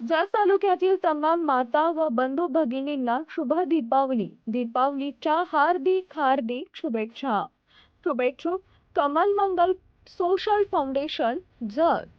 जत तालुक्यातील तमाम माता व बंधू भगिनींना शुभ दीपावली दीपावलीच्या हार्दिक हार्दिक शुभेच्छा. शुभेच्छुक कमल मंगल सोशल फाउंडेशन जत.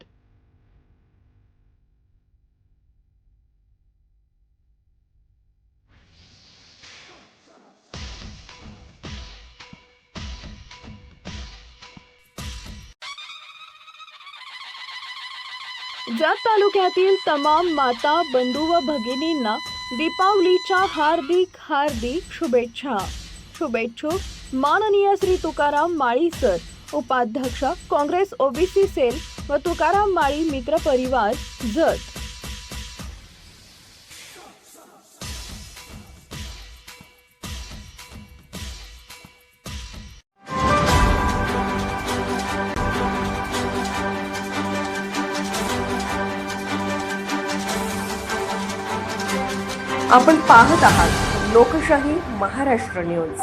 जत तालुक्यातील तमाम माता बंधू व भगिनींना दीपावलीच्या हार्दिक हार्दिक शुभेच्छा. शुभेच्छुक माननीय श्री तुकाराम माळी सर उपाध्यक्ष काँग्रेस ओबीसी सेल व तुकाराम माळी मित्र परिवार जत. आपण पाहत आहात लोकशाही महाराष्ट्र न्यूज.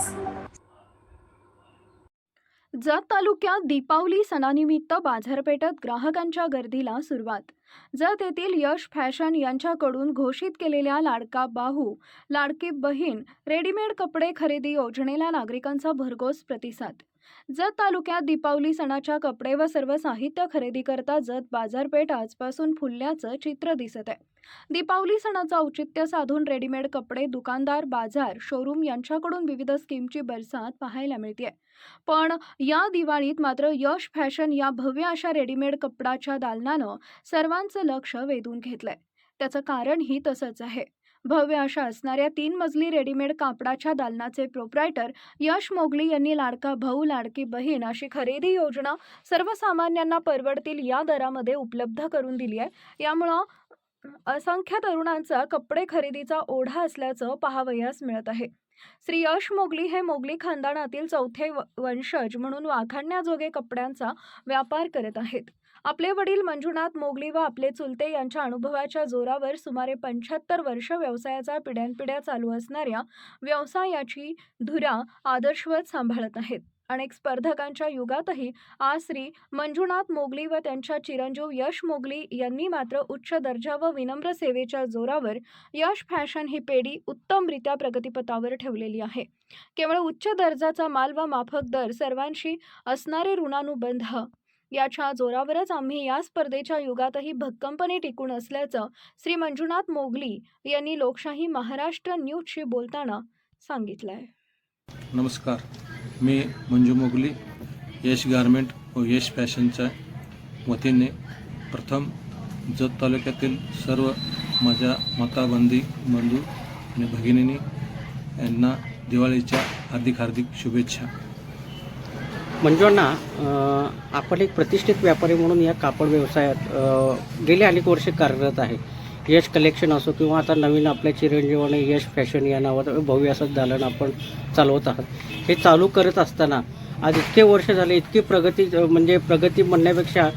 जत तालुक्यात दीपावली सणानिमित्त बाजारपेठेत ग्राहकांच्या गर्दीला सुरुवात. जत येथील यश फॅशन यांच्याकडून घोषित केलेल्या लाडका बाहू लाडकी बहीण रेडीमेड कपडे खरेदी योजनेला नागरिकांचा भरघोस प्रतिसाद. जत तालुक्यात दीपावली सणाच्या कपडे व सर्व साहित्य खरेदी करता जत बाजारपेठ आजपासून फुलल्याचं चित्र दिसत आहे. दीपावली सणाचं औचित्य साधून रेडीमेड कपडे दुकानदार बाजार शोरूम यांच्याकडून विविध स्कीमची बरसात पाहायला मिळते पण या दिवाळीत मात्र यश फॅशन या भव्य अशा रेडीमेड कपडाच्या दालनानं सर्वांचं लक्ष वेधून घेतलंय. त्याचं कारणही तसंच आहे. भव्य अशा असणाऱ्या तीन मजली रेडीमेड कापडाच्या दालनाचे प्रोप्रायटर यश मोगली यांनी लाडका भाऊ लाडकी बहीण अशी खरेदी योजना सर्वसामान्यांना परवडतील या दरामध्ये उपलब्ध करून दिली आहे. यामुळं असंख्य तरुणांचा कपडे खरेदीचा ओढा असल्याचं पाहावयास मिळत आहे. श्री यश मोगली हे मोगली खानदानातील चौथे व- वंशज म्हणून वाखाणण्याजोगे कपड्यांचा व्यापार करत आहेत. आपले वडील मंजुनाथ मोगली व आपले चुलते यांच्या अनुभवाच्या जोरावर सुमारे पंच्याहत्तर वर्ष व्यवसायाचा पिढ्यानपिढ्या चालू असणाऱ्या व्यवसायाची धुरा आदर्शवत सांभाळत आहेत. अनेक स्पर्धकांच्या युगातही आज श्री मंजुनाथ मोगली व त्यांच्या चिरंजीव यश मोगली यांनी मात्र उच्च दर्जा व विनम्र सेवेच्या जोरावर यश फॅशन ही पेढी उत्तमरित्या प्रगतीपथावर ठेवलेली आहे. केवळ उच्च दर्जाचा माल व माफक दर सर्वांशी असणारे ऋणानुबंध याच्या जोरावरच आम्ही या स्पर्धेच्या युगातही भक्कमपणे टिकून असल्याचं श्री मंजुनाथ मोगली यांनी लोकशाही महाराष्ट्र न्यूजशी बोलताना सांगितलंय. नमस्कार मी मंजू मोगली यश गारमेंट व यश फॅशनच्या वतीने प्रथम जत तालुक्यातील सर्व माझ्या मताबंदी बंधू आणि भगिनींनी यांना दिवाळीच्या हार्दिक हार्दिक शुभेच्छा. मंजुअण्णा ना आपण एक प्रतिष्ठित व्यापारी म्हणून या कापड व्यवसायात गेले गेली अनेक वर्षे कार्यरत आहे. यश कलेक्शन असो किंवा आता नवीन आपल्या चिरंजीवाने यश फॅशन या नावाचं भव्य असं दालन आपण चालवत आहात. हे चालू करत असताना आज इतके वर्ष झाले इतकी प्रगती म्हणजे प्रगती म्हणण्यापेक्षा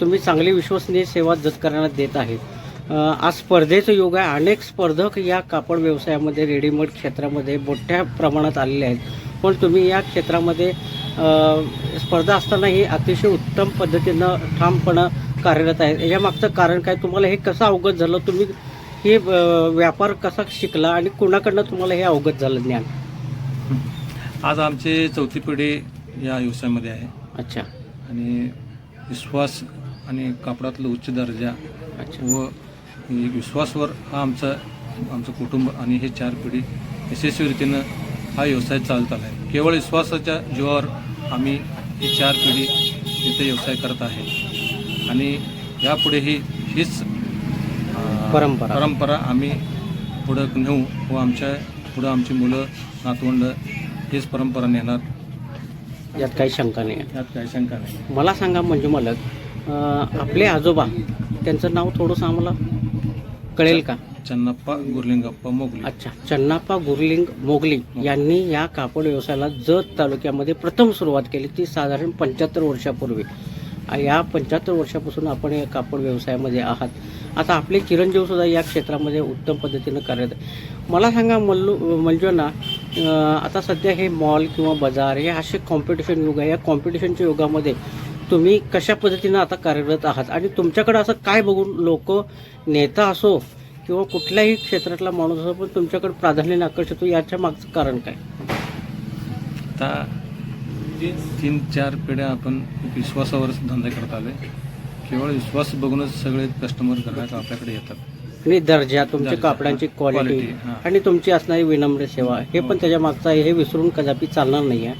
तुम्ही चांगली विश्वसनीय सेवा जतकऱ्यांना देत आहे आज स्पर्धेचं युग आहे. अनेक स्पर्धक या कापड व्यवसायामध्ये रेडीमेड क्षेत्रामध्ये मोठ्या प्रमाणात आलेले आहेत. पण तुम्ही या क्षेत्रामध्ये स्पर्धा असतानाही अतिशय उत्तम पद्धतीनं ठामपणं कार्यरत आहेत. याच्यामागचं कारण काय? तुम्हाला हे कसं अवगत झालं? तुम्ही हे व्यापार कसा शिकला आणि कुणाकडनं तुम्हाला हे अवगत झालं ज्ञान? आज आमचे चौथी पिढी या व्यवसायामध्ये आहे. अच्छा. आणि विश्वास आणि कापडातलं उच्च दर्जा अच्छा. व विश्वासवर हा आमचा आमचं कुटुंब आणि हे चार पिढी यशस्वीरितीनं हा व्यवसाय चालत आला आहे केवळ विश्वासाच्या जीवावर आम्ही ही चार पिढी इथे व्यवसाय करत आहे. आणि यापुढेही हीच परंपरा. परंपरा आम्ही पुढं नेऊ व आमच्या पुढं आमची मुलं नातवंड हीच परंपरा नेणार. यात काही शंका नाही. यात काही शंका नाही. मला सांगा मालक अ, आपले आजोबा त्यांचं नाव थोडंसं आम्हाला कळेल का? चन्नाप्पा गुरलिंगप्पा मोगली. अच्छा चन्नाप्पा गुरलिंग मोगली यांनी या कापड व्यवसायाला जत तालुक्यामध्ये प्रथम सुरुवात केली. ती साधारण पंच्याहत्तर वर्षापूर्वी. या पंच्याहत्तर वर्षापासून आपण या कापड व्यवसायामध्ये आहात. आता आपले चिरंजीवसुद्धा या क्षेत्रामध्ये उत्तम पद्धतीनं कार्यरत आहे मला सांगा मल्लू मंजूना आता सध्या हे मॉल किंवा बाजार हे असे कॉम्पिटिशन युग आहे. या कॉम्पिटिशनच्या युगामध्ये तुम्ही कशा पद्धतीनं आता कार्यरत आहात? आणि तुमच्याकडे असं काय बघून लोक नेता असो किंवा कुठल्याही क्षेत्रातला माणूस असो पण तुमच्याकडे प्राधान्याने आकर्षित होतो याच्या मागचं कारण काय? आता तीन चार पिढ्या आपण विश्वासावरच धंदा करत आले केवळ विश्वास बघूनच सगळे कस्टमर ग्राहक आपल्याकडे येतात. आणि दर्जा तुमच्या दर्जा, कापडांची हां, क्वालिटी quality, हां. आणि तुमची असणारी विनम्र सेवा हे पण त्याच्या मागचं आहे हे विसरून कदापि चालणार नाही आहे.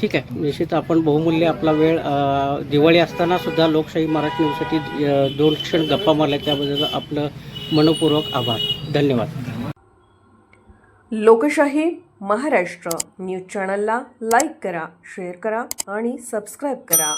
ठीक आहे. निश्चित आपण बहुमूल्य आपला वेळ अ, दिवाळी असताना सुद्धा लोकशाही मराठी न्यूजसाठी अ, दोन क्षण गप्पा मारल्या त्याबद्दल आपलं मनपूर्वक आभार. धन्यवाद. लोकशाही महाराष्ट्र न्यूज चॅनलला लाईक करा शेअर करा आणि सबस्क्राईब करा.